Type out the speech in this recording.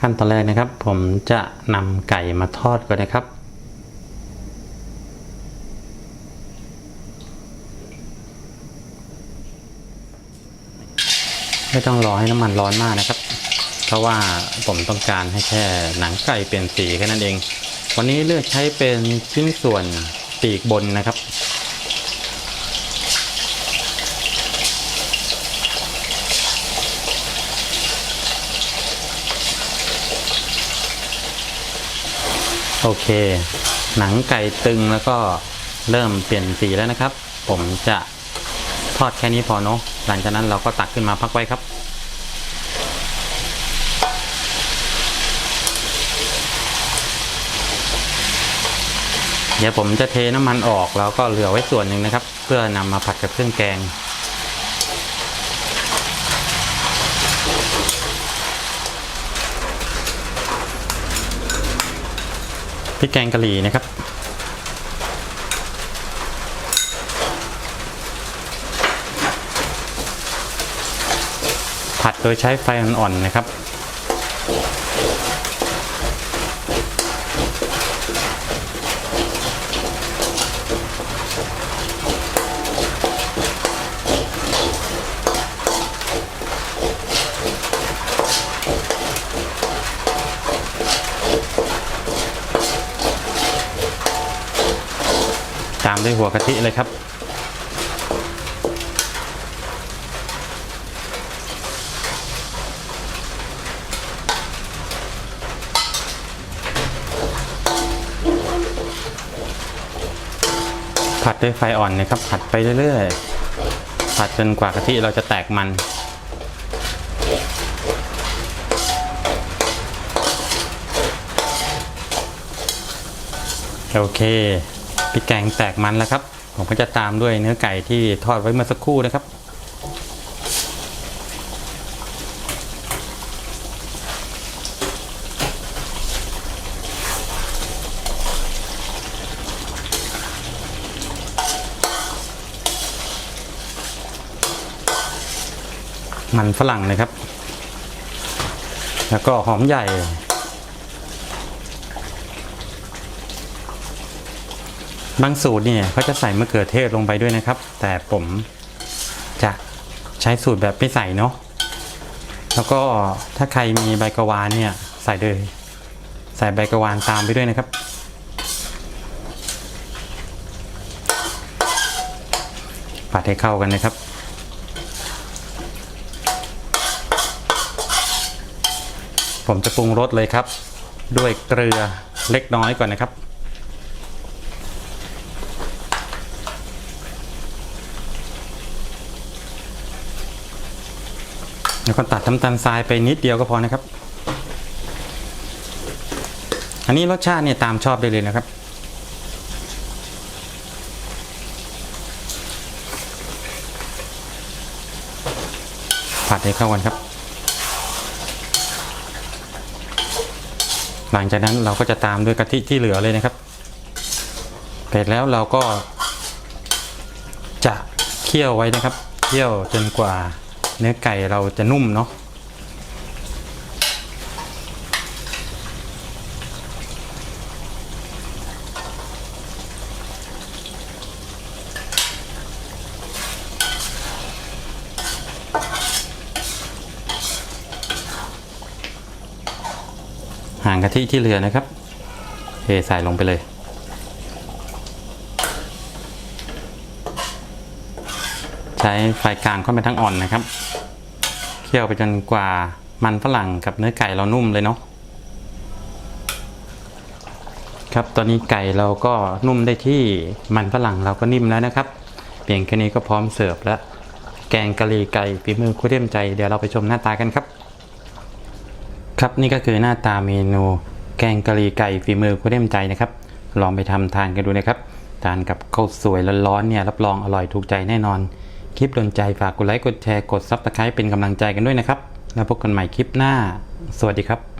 ขั้นตอนแรกนะครับ ผมจะนำไก่มาทอดก่อนนะครับ ไม่ต้องรอให้น้ำมันร้อนมากนะครับ เพราะว่าผมต้องการให้แค่หนังไก่เปลี่ยนสีแค่นั้นเอง วันนี้เลือกใช้เป็นชิ้นส่วนปีกบนนะครับ โอเค หนังไก่ตึงแล้วก็เริ่มเปลี่ยนสีแล้วนะครับ ผมจะทอดแค่นี้พอเนาะหลังจากนั้นเราก็ตักขึ้นมาพักไว้ครับ เดี๋ยวผมจะเทน้ำมันออกแล้วก็เหลือไว้ส่วนหนึ่งนะครับ เพื่อนำมาผัดกับเครื่องแกง พริกแกงกะหรี่นะครับ ผัดโดยใช้ไฟอ่อนๆนะครับามด้วยหัวกะทิเลยครับผัดด้วยไฟอ่อนนะครับ ผัดไปเรื่อยๆ ผัดจนกว่ากะทิเราจะแตกมัน โอเค ริกแกงแตกมันแล้วครับ ผมก็จะตามด้วยเนื้อไก่ที่ทอดไว้เมื่อสักครู่นะครับ มันฝรั่งนะครับ แล้วก็หอมใหญ่ บางสูตรเนี่ยเขาจะใส่มะเขือเทศลงไปด้วยนะครับ แต่ผมจะใช้สูตรแบบไม่ใส่เนาะแล้วก็ถ้าใครมีใบกระวานเนี่ยใส่เลยใส่ใบกระวานตามไปด้วยนะครับผัดให้เข้ากันนะครับ ผมจะปรุงรสเลยครับ ด้วยเกลือเล็กน้อยก่อนนะครับ แล้วก็ตัดน้ำตาลทรายไปนิดเดียวก็พอนะครับ อันนี้รสชาติเนี่ยตามชอบได้เลยนะครับ ผัดให้เข้ากันครับ หลังจากนั้นเราก็จะตามด้วยกะทิที่เหลือเลยนะครับเสร็จแล้วเราก็จะเคี่ยวไว้นะครับ เคี่ยวจนกว่า เนื้อไก่เราจะนุ่มเนาะหางกะทิที่เหลือนะครับเทใส่ลงไปเลย ช้ไฟกลางค่อนไปทั้งอ่อนนะครับ เคี่ยวไปจนกว่ามันฝรั่งกับเนื้อไก่เรานุ่มเลยเนาะครับ ตอนนี้ไก่เราก็นุ่มได้ที่มันฝรั่งเราก็นิ่มแล้วนะครับ เพียงแค่นี้ก็พร้อมเสิร์ฟแล้ว แกงกะหรี่ไก่ฝีมือคุเรียมใจเดี๋ยวเราไปชมหน้าตากันครับ ครับนี่ก็คือหน้าตาเมนู แกงกะหรี่ไก่ฝีมือคุเรียมใจนะครับ ลองไปทำทานกันดูนะครับทานกับข้าวสวยร้อนๆเนี่ยรับรองอร่อยถูกใจแน่นอน คลิปโดนใจฝากกดไลค์กดแชร์กดซับสไครป์เป็นกำลังใจกันด้วยนะครับ แล้วพบกันใหม่คลิปหน้า สวัสดีครับ